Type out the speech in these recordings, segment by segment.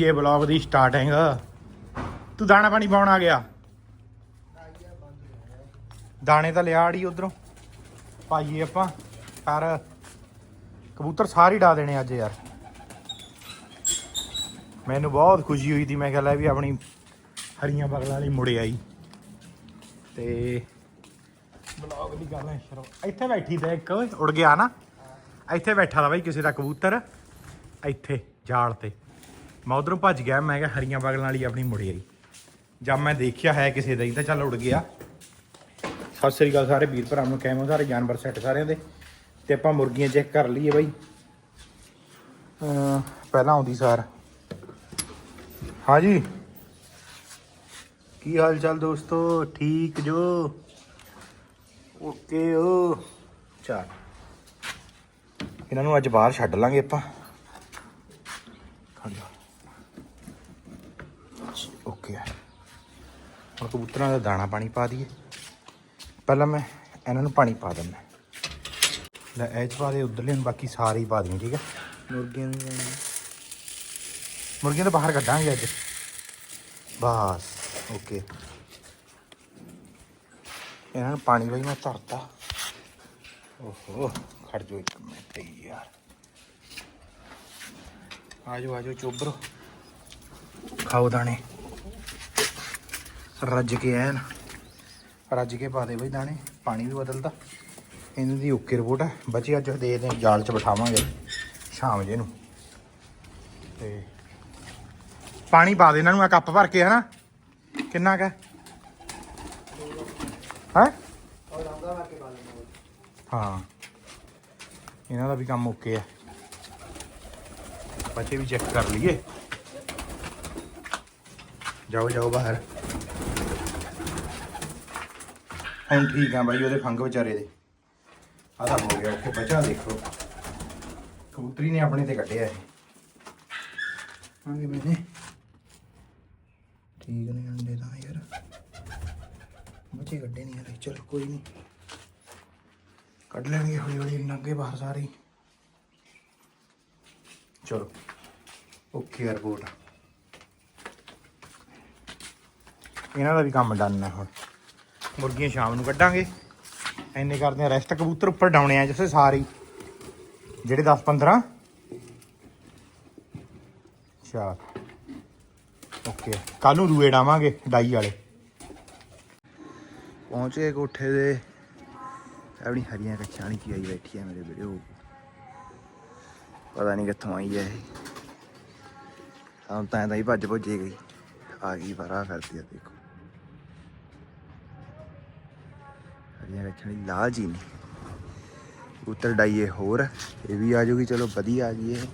ਇਹ ਬਲੌਗ ਦੀ ਸਟਾਰਟਿੰਗ ਤੂੰ ਦਾਣਾ ਪਾਣੀ ਪਾਉਣ ਆ ਗਿਆ। ਦਾਣੇ ਤਾਂ ਲਿਆ ਆੜੀ ਉਧਰੋਂ। ਪਾਈਏ ਆਪਾਂ। ਪਰ ਕਬੂਤਰ ਸਾਰੇ ਡਾ ਦੇਣੇ ਅੱਜ ਯਾਰ। ਮੈਨੂੰ ਬਹੁਤ ਖੁਸ਼ੀ ਹੋਈ ਸੀ ਮੈਂ ਕਿਹਾ ਲੈ ਵੀ ਆਪਣੀ ਹਰੀਆਂ ਬਗਲਾਂ ਵਾਲੀ ਮੁੜ ਆਈ। ਤੇ ਬਲੌਗ ਦੀ ਗੱਲ ਹੈ ਸ਼ਰੋ। ਇੱਥੇ ਬੈਠੀ ਤੇ ਇੱਕ ਓਏ, ਉੜ ਗਿਆ ਨਾ। ਇੱਥੇ ਬੈਠਾ ਦਾ ਬਾਈ ਕਿਸੇ ਦਾ ਕਬੂਤਰ। ਇੱਥੇ ਜਾਲ ਤੇ। ਮੈਂ ਉਧਰੋਂ ਭੱਜ ਗਿਆ, ਮੈਂ ਕਿਹਾ ਹਰੀਆਂ ਬਗਲਾਂ ਵਾਲੀ ਆਪਣੀ ਮੁੜ ਆਈ। ਜਦ ਮੈਂ ਦੇਖਿਆ ਹੈ ਕਿਸੇ ਦਾ ਹੀ, ਤਾਂ ਚੱਲ ਉੜ ਗਿਆ। ਸਤਿ ਸ੍ਰੀ ਅਕਾਲ ਸਾਰੇ ਵੀਰ ਭਰਾ ਨੂੰ ਕਹਿਮੋ ਸਾਰੇ ਜਾਨਵਰ ਸੈੱਟ ਸਾਰਿਆਂ ਦੇ। ਤੇ ਆਪਾਂ ਮੁਰਗੀਆਂ ਚੈੱਕ ਕਰ ਲਈਏ ਬਾਈ। ਪਹਿਲਾਂ ਆਉਂਦੀ ਸਾਰ। ਹਾਂਜੀ। ਕੀ ਹਾਲ ਚਾਲ ਦੋਸਤੋ? ਠੀਕ ਜੋ? ਓਕੇ ਓ ਚਾਰ ਇਹਨਾਂ ਨੂੰ ਅੱਜ ਬਾਹਰ ਛੱਡ ਲਾਂਗੇ ਆਪਾਂ ਖੜ ਜਾ ਓਕੇ ਹੁਣ ਕਬੂਤਰਾਂ ਦਾ ਦਾਣਾ ਪਾਣੀ ਪਾ ਦਈਏ। ਪਹਿਲਾਂ ਮੈਂ ਇਹਨਾਂ ਨੂੰ ਪਾਣੀ ਪਾ ਦਿੰਦਾ। ਲੈ ਇਹ ਚ ਪਾ ਦੇ ਉਧਰਲੇ ਨੂੰ ਬਾਕੀ ਸਾਰੇ ਹੀ ਪਾ ਦੇਣੀ ਠੀਕ ਹੈ ਮੁਰਗੀਆਂ ਨੂੰ। ਮੁਰਗੀਆਂ ਤਾਂ ਬਾਹਰ ਕੱਢਾਂਗੇ ਅੱਜ। ਬਸ ਓਕੇ ਇਹਨਾਂ ਨੂੰ ਪਾਣੀ ਬਈ ਮੈਂ ਧਰਤਾ। ਓਹੋ ਖੜ ਜੋ ਇੱਕ ਮਿੰਟ ਯਾਰ। ਆਜੋ ਆਜੋ ਚੋਬਰੋ। ਖਾਓ ਦਾਣੇ। ਰੱਜ ਕੇ ਐਨ। ਰੱਜ ਕੇ ਪਾ ਦੇ ਬਈ ਦਾਣੇ, ਪਾਣੀ ਵੀ ਬਦਲਦਾ। ਇਹਨਾਂ ਦੀ ਓਕੇ ਰਿਪੋਰਟ ਹੈ ਬੱਚੇ ਅੱਜ ਦੇ ਦੇ ਜਾਲ 'ਚ ਬਿਠਾਵਾਂਗੇ, ਸ਼ਾਮ ਜੇ ਨੂੰ। ਤੇ ਪਾਣੀ ਪਾ ਦੇ ਇਹਨਾਂ ਨੂੰ ਆ ਕੱਪ ਭਰ ਕੇ, ਹਨਾ? ਕਿੰਨਾ ਕਾ ਹੈ? ਹਾਂ? ਇਹਨਾਂ ਦਾ ਵੀ ਕੰਮ ਓਕੇ ਹੈ ਬੱਚੇ ਵੀ ਚੈੱਕ ਕਰ ਲਈਏ। ਜਾਓ ਜਾਓ ਬਾਹਰ। ਹੁਣ ਠੀਕ ਆ ਬਾਈ, ਉਹਦੇ ਫੰਗ ਵਿਚਾਰੇ ਦੇ। ਆਦਾ ਹੋ ਗਿਆ ਓਕੇ ਬਚਾ ਦੇਖੋ। ਕਬੂਤਰੀ ਨੇ ਆਪਣੇ ਤੇ ਕੱਢਿਆ ਇਹ। ਆਗੇ ਮੈਨੇ ਠੀਕ ਨਹੀਂ ਅੰਡੇ ਤਾਂ ਯਾਰ। ਬੱਚੇ ਕੱਢੇ ਨਹੀਂ ਯਾਰ ਚਲੋ ਕੋਈ ਨਹੀਂ। ਕੱਢ ਲੈਣਗੇ ਹੌਲੀ ਹੌਲੀ ਇਹਨਾਂ ਬਾਹਰ ਸਾਰੇ। ਚਲੋ, ਓਕੇ ਰਿਪੋਰਟ ਇਹਨਾਂ ਦਾ ਵੀ ਕੰਮ ਡਨ ਹੈ ਹੁਣ। ਮੁਰਗੀਆਂ ਸ਼ਾਮ ਨੂੰ ਕੱਢਾਂਗੇ। ਐਨੇ ਕਰਦੇ ਆ ਰੈਸਟ ਕਬੂਤਰ ਉੱਪਰ ਡਾਉਣੇ ਆ ਜਿਵੇਂ ਸਾਰੇ ਜਿਹੜੇ 10 15 ਚਾਰ ਓਕੇ। ਕੱਲ ਨੂੰ ਦੂਏ ਡਾਵਾਂਗੇ, ਡਾਈ ਵਾਲੇ। ਪਹੁੰਚੇ ਕੋਠੇ ਦੇ। ਆਪਣੀ ਹਰੀਆਂ ਕੱਛਾਂ ਵਾਲੀ ਕੀ ਆਈ ਬੈਠੀ ਹੈ ਮੇਰੇ ਵੀਡੀਓ ਪਤਾ ਨਹੀਂ ਕਿੱਥੋਂ ਆਈ ਹੈ ਇਹ। ਸਾਨੂੰ ਤਾਂ ਤਾਂ ਹੀ ਭੱਜ ਭੁੱਜੇ ਗਈ। ਆ ਗਈ ਬਾਰਾ ਫਿਰਦੀ ਆ ਦੇਖੋ। ਹਰੀਆਂ ਕੱਛਾਂ ਵਾਲੀ ਲਾਲ ਜੀ ਨੇ ਉੱਤਰ ਡਾਈਏ ਹੋਰ, ਇਹ ਵੀ ਆ ਜਾਊਗੀ ਚਲੋ ਵਧੀਆ ਆ ਗਈ ਇਹ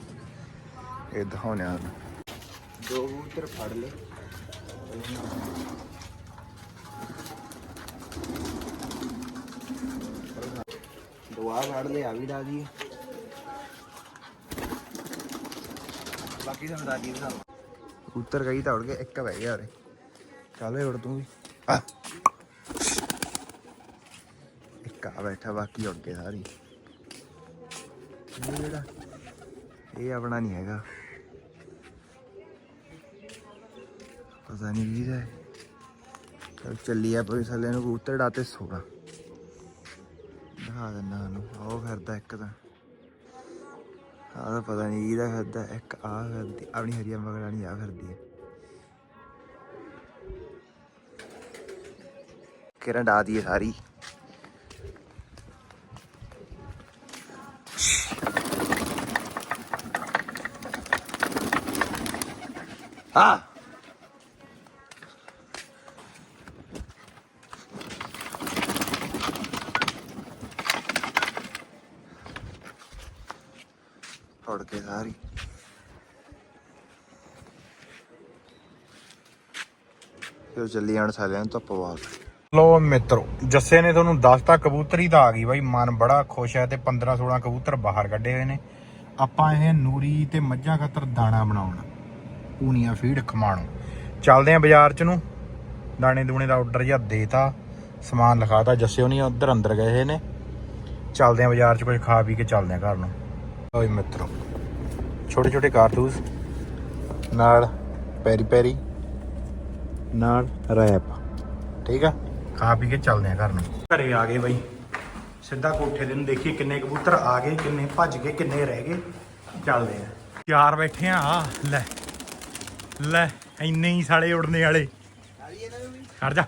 ਇਹ ਦਿਖਾਉਣੇ ਆ ਦੋ ਉੱਤਰ ਫੜ ਲੈ ਦੁਆ ਫੜ ਲੈ ਆ ਵੀ ਡਾ ਦੀ ਬਾਕੀ ਤੁਹਾਨੂੰ ਦਾਦੀ ਬਣਾ ਉੱਤਰ ਗਈ ਤਾਂ ਉੜ ਕੇ ਇੱਕ ਬਹਿ ਗਿਆ ਉਰੇ। ਚੱਲ ਓਏ ਉੜ ਤੂੰ ਵੀ। ਆ। ਬੈਠਾ ਬਾਕੀ ਅੱਗੇ ਸਾਰੀ ਇਹ ਜਿਹੜਾ, ਇਹ ਆਪਣਾ ਨਹੀਂ ਹੈਗਾ। ਪਤਾ ਨਹੀਂ ਵੀਰ ਹੈ। ਚਲ ਚੱਲੀ ਆ ਪੁਲਿਸ ਵਾਲਿਆਂ ਨੂੰ ਕਬੂਤਰ ਡਾਤੇ ਸੋਣਾ। ਦਿਖਾ ਦਿੰਦਾ ਨੂੰ ਆਹ ਫਿਰਦਾ ਇੱਕ ਤਾਂ। ਆਹ ਤਾਂ ਪਤਾ ਨਹੀਂ ਕਿਹਦਾ ਫਿਰਦਾ, ਇੱਕ ਆ ਫਿਰਦੀ, ਆਪਣੀ ਹਰੀਆਂ ਮਗਰਾਂ ਨਹੀਂ ਆ ਫਿਰਦੀ ਹੈ। ਕਿਰਨ ਡਾ ਦੀ ਸਾਰੀ। ਆ ਫੜ ਕੇ ਸਾਰੀ ਫਿਰ ਚੱਲੀ ਜਾਣ ਸਾਲਿਆਂ ਨੂੰ ਧੁੱਪ ਵਾਲ ਲੋ ਮਿੱਤਰੋ, ਜੱਸੇ ਨੇ ਤੁਹਾਨੂੰ ਦੱਸਤਾ ਕਬੂਤਰੀ ਤਾਂ ਆ ਗਈ ਬਾਈ। ਮਨ ਬੜਾ ਖੁਸ਼ ਹੈ ਤੇ 15 16 ਕਬੂਤਰ ਬਾਹਰ ਕੱਢੇ ਹੋਏ ਨੇ। ਆਪਾਂ ਇਹ ਨੂਰੀ ਤੇ ਮੱਝਾਂ ਖਾਤਰ ਦਾਣਾ ਬਣਾਉਣਾ ਪੂਨੀਆਂ ਫੀਡ ਖਮਾਣੋ। ਚੱਲਦੇ ਆਂ ਬਾਜ਼ਾਰ ਚ ਨੂੰ। ਦਾਣੇ ਦੂਣੇ ਦਾ ਆਰਡਰ ਜਿਹਾ ਦੇਤਾ, ਸਮਾਨ ਲਿਖਾਤਾ, ਜੱਸੇ ਉਹਨੀ ਉਧਰ ਅੰਦਰ ਗਏ ਨੇ। ਚੱਲਦੇ ਆਂ ਬਾਜ਼ਾਰ ਚ, ਕੁਝ ਖਾ ਪੀ ਕੇ ਚੱਲਦੇ ਆਂ ਘਰ ਨੂੰ। ਓਏ ਮਿੱਤਰੋ, ਛੋਟੇ ਛੋਟੇ ਕਾਰਤੂਸ, ਨਾਲ ਪੈਰੀ ਪੈਰੀ, ਨਾਲ ਰੈਪ। ਠੀਕ ਆ? ਖਾ ਪੀ ਕੇ ਚੱਲਦੇ ਆ ਘਰ ਨੂੰ। ਘਰੇ ਆ ਗਏ ਬਈ। ਸਿੱਧਾ ਕੋਠੇ ਦੇ ਨੂੰ ਦੇਖੀਏ ਕਿੰਨੇ ਕਬੂਤਰ ਆ ਗਏ ਕਿੰਨੇ ਭੱਜ ਗਏ ਕਿੰਨੇ ਰਹਿ ਗਏ। ਚੱਲਦੇ ਆ। ਚਾਰ ਬੈਠੇ ਆ ਲੈ ਲੈ ਇੰਨੇ ਹੀ ਸਾਲੇ ਉੜਨੇ ਵਾਲੇ। ਖੜ ਜਾ।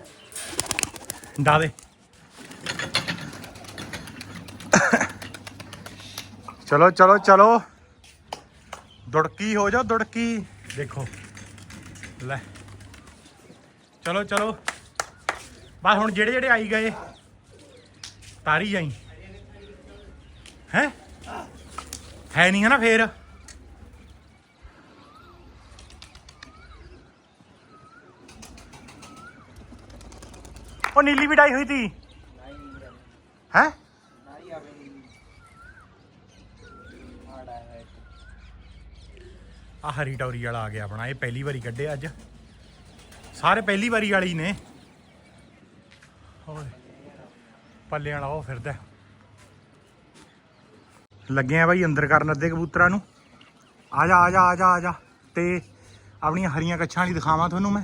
ਡਾ ਦੇ। ਚਲੋ ਚਲੋ ਚਲੋ। ਦੁੜਕੀ ਹੋ ਜਾ ਦੁੜਕੀ। ਦੇਖੋ। ਲੈ। ਚਲੋ ਚਲੋ। ਬਸ ਹੁਣ ਜਿਹੜੇ ਜਿਹੜੇ ਆਈ ਗਏ, ਤਾਰੀ ਜਾਈ ਹੈ? ਹੈ ਨਹੀਂ ਹੈ ਨਾ ਫੇਰ? ਉਹ ਨੀਲੀ ਵੀ ਡਾਈ ਹੋਈ ਤੀ। ਹੈ? ਆ ਹਰੀ ਟੌਰੀ ਵਾਲਾ ਆ ਗਿਆ ਆਪਣਾ, ਇਹ ਪਹਿਲੀ ਵਾਰੀ ਕੱਢਿਆ ਅੱਜ। ਸਾਰੇ ਪਹਿਲੀ ਵਾਰੀ ਵਾਲੀ ਨੇ। ਓਏ ਪੱਲੇ ਵਾਲਾ ਉਹ ਫਿਰਦਾ। ਲੱਗੇ ਆ ਬਾਈ ਅੰਦਰ ਕਰਨ ਅੱਧੇ ਕਬੂਤਰਾਂ ਨੂੰ। ਆ ਜਾ ਆ ਜਾ ਆ ਜਾ ਆ ਜਾ। ਤੇ ਆਪਣੀਆਂ ਹਰੀਆਂ ਕੱਛਾਂ ਵਾਲੀ ਦਿਖਾਵਾਂ ਤੁਹਾਨੂੰ ਮੈਂ।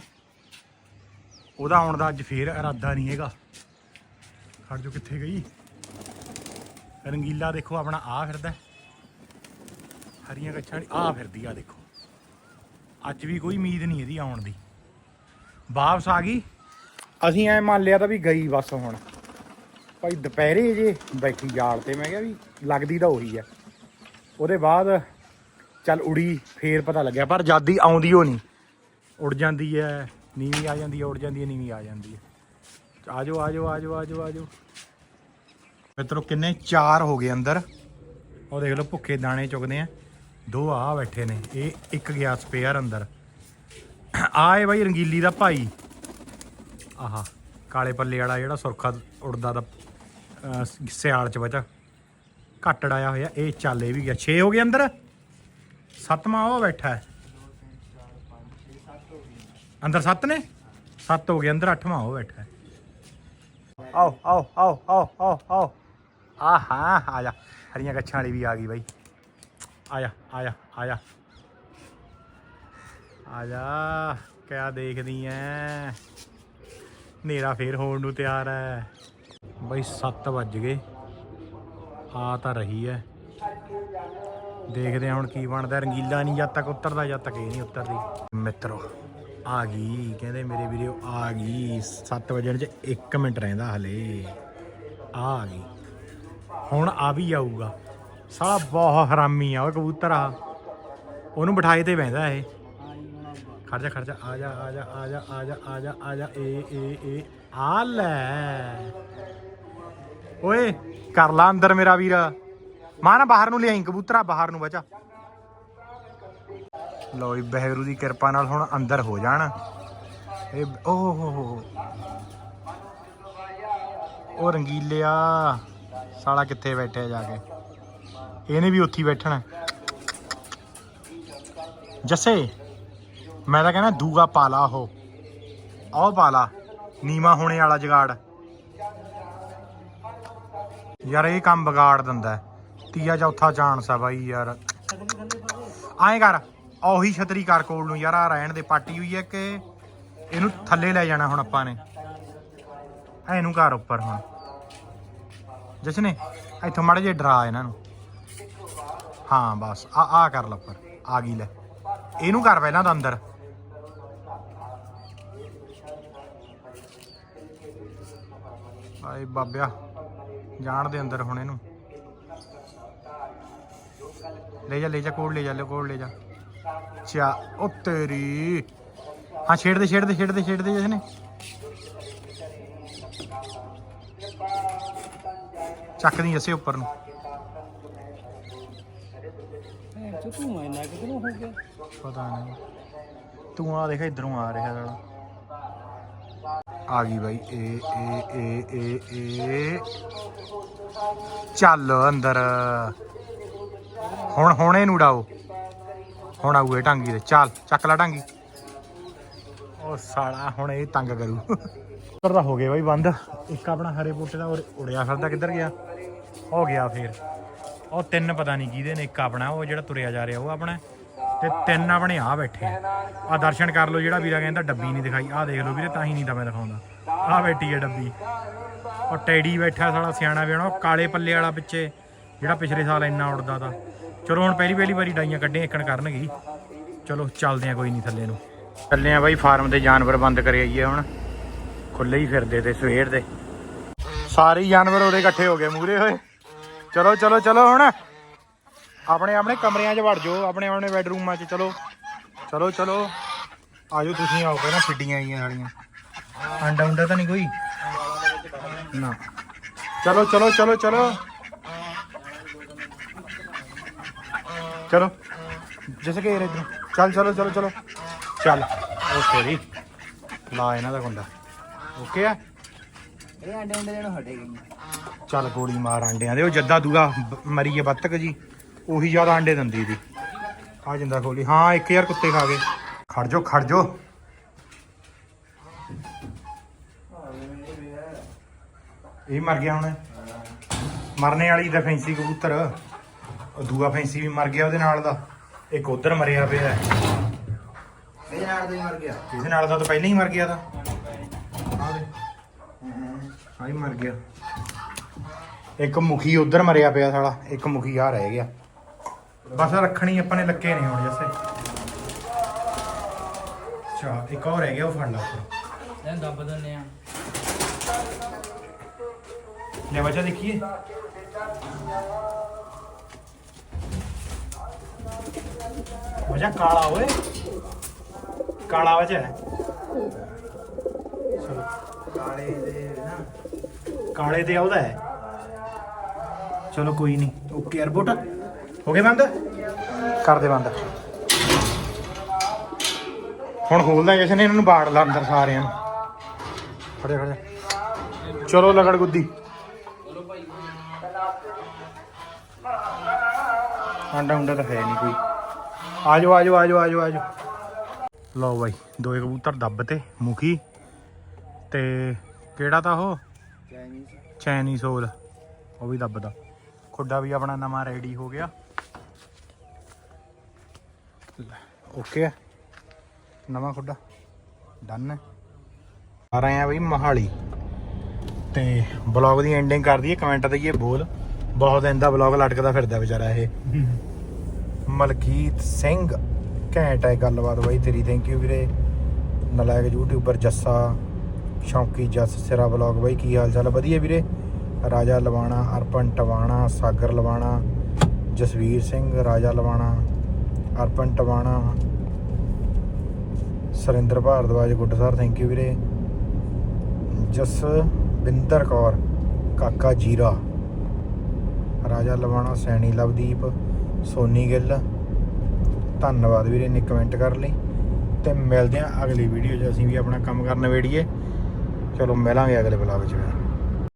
ਉਹਦਾ ਆਉਣ ਦਾ ਅੱਜ ਫੇਰ ਇਰਾਦਾ ਨਹੀਂ ਹੈਗਾ। ਖੜ ਜੋ ਕਿੱਥੇ ਗਈ। ਰੰਗੀਲਾ ਦੇਖੋ, ਆਪਣਾ ਆ ਫਿਰਦਾ। ਹਰੀਆਂ ਕੱਛਾਂ ਆ ਫਿਰਦੀ ਆ ਦੇਖੋ। ਅੱਜ ਵੀ ਕੋਈ ਉਮੀਦ ਨਹੀਂ ਇਹਦੀ ਆਉਣ ਦੀ। ਵਾਪਸ ਆ ਗਈ। ਅਸੀਂ ਐ ਮੰਨ ਲਿਆ ਤਾਂ ਵੀ ਗਈ ਬਸ ਹੁਣ। ਭਾਈ ਦੁਪਹਿਰੇ ਜੇ ਬੈਠੀ ਜਾਲ ਤੇ, ਮੈਂ ਕਿਹਾ ਵੀ ਲੱਗਦੀ ਤਾਂ ਉਹੀ ਆ। ਉਹਦੇ ਬਾਅਦ ਚੱਲ ਉੜੀ, ਫੇਰ ਪਤਾ ਲੱਗਿਆ, ਪਰ ਜਾਦੀ ਆਉਂਦੀ ਉਹ ਨਹੀਂ। ਉੜ ਜਾਂਦੀ ਐ, ਨੀਵੀਂ ਆ ਜਾਂਦੀ ਐ, ਉੜ ਜਾਂਦੀ ਐ, ਨੀਵੀਂ ਆ ਜਾਂਦੀ ਐ। ਆਜੋ ਆਜੋ ਆਜੋ ਆਜੋ ਆਜੋ। ਮਿੱਤਰੋ, ਕਿੰਨੇ ਚਾਰ ਹੋ ਗਏ ਅੰਦਰ। ਉਹ ਦੇਖ ਲਓ, ਭੁੱਖੇ ਦਾਣੇ ਚੁਗਦੇ ਆ। ਦੋ ਆ ਬੈਠੇ ਨੇ, ਇਹ ਇੱਕ ਗਿਆ ਸਪੇਅਰ ਅੰਦਰ। ਆਏ ਬਾਈ ਰੰਗੀਲੀ ਦਾ ਭਾਈ। ਆਹਾ, ਕਾਲੇ ਪੱਲੇ ਵਾਲਾ ਜਿਹੜਾ ਸੁਰਖਾ ਉੜਦਾ ਦਾ ਸਿਆਲ ਚ ਬਚਾ। ਘੱਟ ਡਾਇਆ ਹੋਇਆ, ਇਹ ਚੱਲ ਇਹ ਵੀ ਗਿਆ। 6 ਹੋ ਗਏ ਅੰਦਰ? ਸੱਤਵਾਂ ਉਹ ਬੈਠਾ ਹੈ। ਅੰਦਰ ਸੱਤ ਨੇ? ਸੱਤ ਹੋ ਗਏ, ਅੰਦਰ ਅੱਠਵਾਂ ਉਹ ਬੈਠਾ ਹੈ। ਆਓ ਆਓ ਆਓ ਆਓ ਆਓ ਆਓ। ਆਹਾ, ਆ ਜਾ। ਹਰੀਆਂ ਕੱਛਾਂ ਵਾਲੀ ਵੀ ਆ ਗਈ ਬਾਈ। ਆ ਜਾ ਆ ਜਾ ਆ ਜਾ। ਆ ਜਾ, ਕਿਆ ਦੇਖਦੀ ਐ। ਹਨੇਰਾ ਫੇਰ ਹੋਣ ਨੂੰ ਤਿਆਰ ਹੈ। ਬਈ 7 ਵੱਜ ਗਏ। ਆ ਤਾਂ ਰਹੀ ਹੈ। ਦੇਖਦੇ ਹਾਂ ਹੁਣ ਕੀ ਬਣਦਾ। ਰੰਗੀਲਾ ਨਹੀਂ ਜਦ ਤੱਕ ਉਤਰਦਾ, ਜਦ ਤੱਕ ਇਹ ਨਹੀਂ ਉਤਰਦੀ। ਮਿੱਤਰੋ, ਆ ਗਈ। ਕਹਿੰਦੇ ਮੇਰੇ ਵੀਡੀਓ ਆ ਗਈ। 7 ਵਜਣ ਚ 1 ਮਿੰਟ ਰਹਿੰਦਾ ਹਲੇ। ਆ ਗਈ। ਹੁਣ ਆ ਵੀ ਆਊਗਾ ਸਾਲਾ ਬਹੁਤ ਹਰਾਮੀ ਆ ਉਹ ਕਬੂਤਰ ਆ। ਉਹਨੂੰ ਬਿਠਾਏ ਤੇ ਬਹਿੰਦਾ ਇਹ। ਖਰਜਾ ਖਰਜਾ ਆ ਜਾ ਆ ਜਾ ਆ ਜਾ ਆ ਜਾ ਆ ਜਾ ਆ ਜਾ, ਏ ਏ ਏ, ਆ ਲੈ। ਓਏ, ਕਰ ਲਾ ਅੰਦਰ ਮੇਰਾ ਵੀਰ। ਮਾਂ ਨਾ ਬਾਹਰ ਨੂੰ ਲਿਆਈ, ਕਬੂਤਰਾ ਬਾਹਰ ਨੂੰ ਬਚਾ। ਲੋ ਜੀ ਬਹਿਰੂ ਦੀ ਕਿਰਪਾ ਨਾਲ ਹੁਣ ਅੰਦਰ ਹੋ ਜਾਣ। ਇਹ ਓਹ ਹੋ ਹੋ ਉਹ ਰੰਗੀਲਿਆ, ਸਾਲਾ ਕਿੱਥੇ ਬੈਠਿਆ ਜਾ ਕੇ? ਇਹਨੇ ਵੀ ਉੱਥੇ ਹੀ ਬੈਠਣਾ। ਜੱਸੇ। ਮੈਂ ਤਾਂ ਕਹਿੰਦਾ ਦੂਗਾ ਪਾਲਾ ਉਹ। ਆਹ ਪਾਲਾ, ਨੀਵਾ ਹੋਣੇ ਵਾਲਾ ਜਗਾੜ। ਯਾਰ ਇਹ ਕੰਮ ਵਿਗਾੜ ਦਿੰਦਾ ਹੈ। ਤੀਆ ਚੌਥਾ ਚਾਂਸ ਆ ਬਾਈ ਯਾਰ। ਐਂ ਕਰ, ਉਹੀ ਛਤਰੀ ਕਰ ਕੋਲ ਨੂੰ। ਯਾਰ ਆ ਰਹਿਣ ਦੇ, ਪਾਟੀ ਹੋਈ ਹੈ ਕਿ ਇਹਨੂੰ ਥੱਲੇ ਲੈ ਜਾਣਾ ਹੁਣ ਆਪਾਂ ਨੇ। ਐ ਇਹਨੂੰ ਘਰ ਉੱਪਰ ਹੁਣ। ਜਸਨੇ, ਇੱਥੋਂ ਮਾੜਾ ਜੇ ਡਰਾ ਇਹਨਾਂ ਨੂੰ। ਹਾਂ, ਬਸ। ਆ ਆ ਕਰ ਲੱਪਰ ਆ ਗਈ ਲੈ। ਇਹਨੂੰ ਕਰ ਪਹਿਲਾਂ ਤਾਂ ਅੰਦਰ। ਆਏ ਬਾਬਿਆ ਜਾਣ ਦੇ ਅੰਦਰ ਹੁਣ ਇਹਨੂੰ। ਲੈ ਜਾ ਲੈ ਜਾ ਕੋਲ ਲੈ ਜਾ ਲੈ ਕੋਲ ਲੈ ਜਾ। ਚਾ ਉਹ ਤੇਰੀ। ਹਾਂ ਛੇੜ ਦੇ ਛੇੜ ਦੇ ਛੇੜ ਦੇ ਛੇੜ ਦੇ ਜਸਨੇ ਚੱਕਦੀ ਜੱਸੇ ਉੱਪਰ ਨੂੰ ਤੂੰ ਮੈਨਾਂ ਕਿਧਰੋਂ ਹੋ ਗਿਆ? ਪਤਾ ਨਹੀਂ। ਤੂੰ ਆ ਦੇਖ ਇਧਰੋਂ ਆ ਰਿਹਾ ਸਾਲਾ। ਆ ਗਈ ਬਾਈ, ਏ ਏ ਏ ਏ ਏ। ਚੱਲ ਅੰਦਰ। ਹੁਣ, ਹੁਣੇ ਇਹਨੂੰ ਉਡਾਓ। ਹੁਣ ਆਊ ਇਹ ਟਾਂਗੀ ਤੇ। ਚੱਲ, ਚੱਕ ਲੈ ਟਾਂਗੀ। ਉਹ ਸਾਲਾ, ਹੁਣ ਇਹ ਤੰਗ ਕਰੂ। ਉੱਤਰ ਦਾ ਹੋ ਗਏ ਬਾਈ ਬੰਦ। ਇੱਕ ਆਪਣਾ ਹਰੇ ਬੂਟੇ ਦਾ ਉਰ- ਉੜਿਆ ਫਿਰਦਾ ਕਿੱਧਰ ਗਿਆ? ਹੋ ਗਿਆ ਫੇਰ। ਉਹ ਤਿੰਨ ਪਤਾ ਨਹੀਂ ਕਿਹਦੇ ਨੇ, ਇੱਕ ਆਪਣਾ, ਉਹ ਜਿਹੜਾ ਤੁਰਿਆ ਜਾ ਰਿਹਾ, ਉਹ ਆਪਣਾ। ਤੇ ਤਿੰਨ ਆਪਣੇ ਆ ਬੈਠੇ ਆ। ਆਹ ਦਰਸ਼ਨ ਕਰ ਲਓ, ਜਿਹੜਾ ਵੀਰਾ ਕਹਿੰਦਾ ਡੱਬੀ ਨਹੀਂ ਦਿਖਾਈ, ਆਹ ਦੇਖ ਲਓ ਵੀਰੇ, ਤਾਂ ਹੀ ਨਹੀਂ ਤਾਂ ਮੈਂ ਦਿਖਾਉਂਦਾ। ਆਹ ਬੈਠੀ ਹੈ ਡੱਬੀ। ਉਹ ਟੈਡੀ ਬੈਠਾ ਸਾਲਾ ਸਿਆਣਾ ਵੀ ਕਾਲੇ ਪੱਲੇ ਵਾਲਾ ਪਿੱਛੇ, ਜਿਹੜਾ ਪਿਛਲੇ ਸਾਲ ਇੰਨਾ ਉੜਦਾ ਤਾ। ਚਲੋ ਹੁਣ ਪਹਿਲੀ ਪਹਿਲੀ ਵਾਰੀ ਡਾਈਆਂ ਕੱਢੀਆਂ, ਇੱਕਣ ਕਰਨਗੇ। ਜੀ। ਚਲੋ ਚੱਲਦੇ ਆ, ਕੋਈ ਨਹੀਂ ਥੱਲੇ ਨੂੰ। ਚੱਲੇ ਆ ਬਾਈ, ਫਾਰਮ ਦੇ ਜਾਨਵਰ ਬੰਦ ਕਰੇ ਆਈਏ ਹੁਣ। ਖੁੱਲੇ ਹੀ ਫਿਰਦੇ ਤੇ, ਸਵੇਰ ਦੇ। ਸਾਰੇ ਜਾਨਵਰ ਉਹਦੇ ਇਕੱਠੇ ਹੋ ਗਏ ਮੂਰੇ ਹੋਏ ਚਲੋ ਚਲੋ ਚਲੋ ਹੁਣ। ਆਪਣੇ ਆਪਣੇ ਕਮਰਿਆਂ 'ਚ ਵੜ ਜਾਓ ਆਪਣੇ ਆਪਣੇ ਬੈਡਰੂਮਾਂ 'ਚ ਚਲੋ। ਚਲੋ ਚਲੋ। ਆਜੋ ਤੁਸੀਂ ਆਓ ਪਹਿਲਾਂ ਫਿੱਡੀਆਂ ਆਈਆਂ ਸਾਲੀਆਂ ਅੰਡਾ ਉਂਡਾ ਤਾਂ ਨਹੀਂ ਕੋਈ? ਨਾ। ਚਲੋ ਚਲੋ ਚਲੋ ਚਲੋ। ਚਲੋ। ਜਿਸ ਕੇ ਇਧਰ। ਚੱਲ ਚਲੋ ਚਲੋ ਚਲੋ। ਚੱਲ। ਓਕੇ ਜੀ ਲਾ ਇਹਨਾਂ ਦਾ ਗੁੰਡਾ। ਓਕੇ ਆ? ਇਹ ਅੰਡੇ ਅੰਡੇ ਦੇਣੋਂ ਹਟੇ ਗਈ ਚੱਲ ਗੋਲੀ ਮਾਰ ਆਂਡਿਆਂ ਦੇ। ਉਹ ਜੱਦਾ ਦੂਗਾ ਬ- ਮਰੀ ਹੈ ਬੱਤਕ ਜੀ। ਉਹੀ ਜ਼ਿਆਦਾ ਆਂਡੇ ਦਿੰਦੀ ਦੀ। ਆ ਜਿੰਦਾ ਖੋਲੀ। ਹਾਂ ਇੱਕ ਯਾਰ ਕੁੱਤੇ ਖਾ ਗਏ। ਖੜ ਜੋ ਖੜ ਜੋ। ਇਹ ਮਰ ਗਿਆ ਹੁਣ। ਮਰਨੇ ਵਾਲੀ ਦਾ ਫੈਂਸੀ ਕਬੂਤਰ। ਉਹ ਦੂਆ ਫੈਂਸੀ ਵੀ ਮਰ ਗਿਆ ਉਹਦੇ ਨਾਲ ਦਾ। ਇੱਕ ਉਧਰ ਮਰਿਆ ਪਿਆ ਹੈ। ਇਹ ਨਾਲ ਦੇ ਮਰ ਗਿਆ। ਇਹਦੇ ਨਾਲ ਦਾ ਤਾਂ ਪਹਿਲਾਂ ਹੀ ਮਰ ਗਿਆ ਆ ਦੇ। ਹਾਂ ਹੀ। ਮਰ ਗਿਆ। ਇੱਕ ਮੁਖੀ ਉਧਰ ਮਰਿਆ ਪਿਆ ਸਾਲਾ। ਇੱਕ ਮੁਖੀ ਆ ਰਹਿ ਗਿਆ। ਬਸ ਰੱਖਣੀ ਆਪਾਂ ਨੇ ਲੱਕੇ ਨਹੀਂ ਹੁਣ ਜੱਸੇ। ਚਾ ਇੱਕ ਹੋਰ ਰਹਿ ਗਿਆ ਉਹ ਫੜ ਲਾ ਉੱਪਰ। ਇਹ ਦੱਬ ਦਿੰਦੇ ਆ। ਲੈ ਬੱਚਾ ਦੇਖੀਏ। ਬੱਚਾ ਕਾਲਾ ਓਏ। ਕਾਲਾ ਚਲੋ। ਕਾਲੇ ਦੇ ਨਾ ਕਾਲੇ ਤੇ ਉਹਦਾ ਹੈ। ਚਲੋ ਕੋਈ ਨਹੀਂ। ਓਕੇ 에어ਪੋਰਟ ਹੋ ਗਏ ਬੰਦ? ਕਰ ਦੇ ਬੰਦ। ਹੁਣ ਖੋਲਦਾ ਜਸ਼ਨ ਇਹਨਾਂ ਨੂੰ ਬਾੜ ਲਾ ਅੰਦਰ ਸਾਰਿਆਂ ਨੂੰ। ਖੜੇ ਖੜੇ ਚਲੋ ਲਗੜ ਗੁੱਦੀ। ਆਂਡਾ ਉਂਡਾ ਤਾਂ ਹੈ ਨਹੀਂ ਕੋਈ। ਆਜੋ ਆਜੋ ਆਜੋ ਆਜੋ ਆਜੋ। ਲਓ ਬਾਈ ਦੋਏ ਕਬੂਤਰ ਦੱਬ ਤੇ ਮੁਖੀ। ਤੇ ਕਿਹੜਾ ਤਾਂ ਉਹ? ਚਾਈਨੀਜ਼ ਚੈਨੀ ਸੋਲ ਉਹ ਵੀ ਦੱਬਦਾ। ਖੁੱਡਾ ਵੀ ਆਪਣਾ ਨਵਾਂ ਰੈਡੀ ਹੋ ਗਿਆ। ਓਕੇ। ਹੈ ਨਵਾਂ ਖੁੱਡਾ। ਡਨ ਹੈ ਆ ਰਹੇ ਆ ਬਈ ਮਹਾਲੀ। ਤੇ ਬਲੌਗ ਦੀ ਐਂਡਿੰਗ ਕਰ ਦਈਏ ਕਮੈਂਟ ਦਈਏ, ਬੋਲ। ਬਹੁਤ ਦਿਨ ਦਾ ਬਲੌਗ ਲਟਕਦਾ ਫਿਰਦਾ ਵਿਚਾਰਾ ਇਹ। ਮਲਕੀਤ ਸਿੰਘ। ਘੈਂਟ ਹੈ ਗੱਲਬਾਤ ਬਾਈ ਤੇਰੀ। ਥੈਂਕ ਯੂ ਵੀਰੇ। ਨਲਾਇਕ ਯੂਟਿਊਬਰ ਜੱਸਾ। ਸ਼ੌਂਕੀ ਜੱਸ ਸਿਰਾ ਬਲੌਗ ਬਾਈ। ਕੀ ਹਾਲ ਚਾਲ? ਵਧੀਆ ਵੀਰੇ। ਰਾਜਾ ਲਵਾਣਾ ਅਰਪਣ ਟਵਾਣਾ, ਸਾਗਰ Lawana, Jasvir Singh, Raja Lawana. Arpan Tiwana Surinder Bhardwaj good sir thank you ਵੀਰੇ ਜਸਵਿੰਦਰ ਕੌਰ, ਕਾਕਾ ਜੀਰਾ। ਰਾਜਾ ਲਵਾਣਾ, ਸੈਣੀ ਲਵਦੀਪ, ਸੋਨੀ ਗਿੱਲ। ਧੰਨਵਾਦ ਵੀਰੇ ਨੇ ਕਮੈਂਟ ਕਰਨ ਲਈ। ਤੇ ਮਿਲਦੇ ਆ ਅਗਲੀ ਵੀਡੀਓ 'ਚ, ਅਸੀਂ ਵੀ ਆਪਣਾ ਕੰਮ ਕਰਨ ਵੇੜੀਏ ਚਲੋ ਮਿਲਾਂਗੇ ਅਗਲੇ ਬਲੌਗ 'ਚ ਫਿਰ।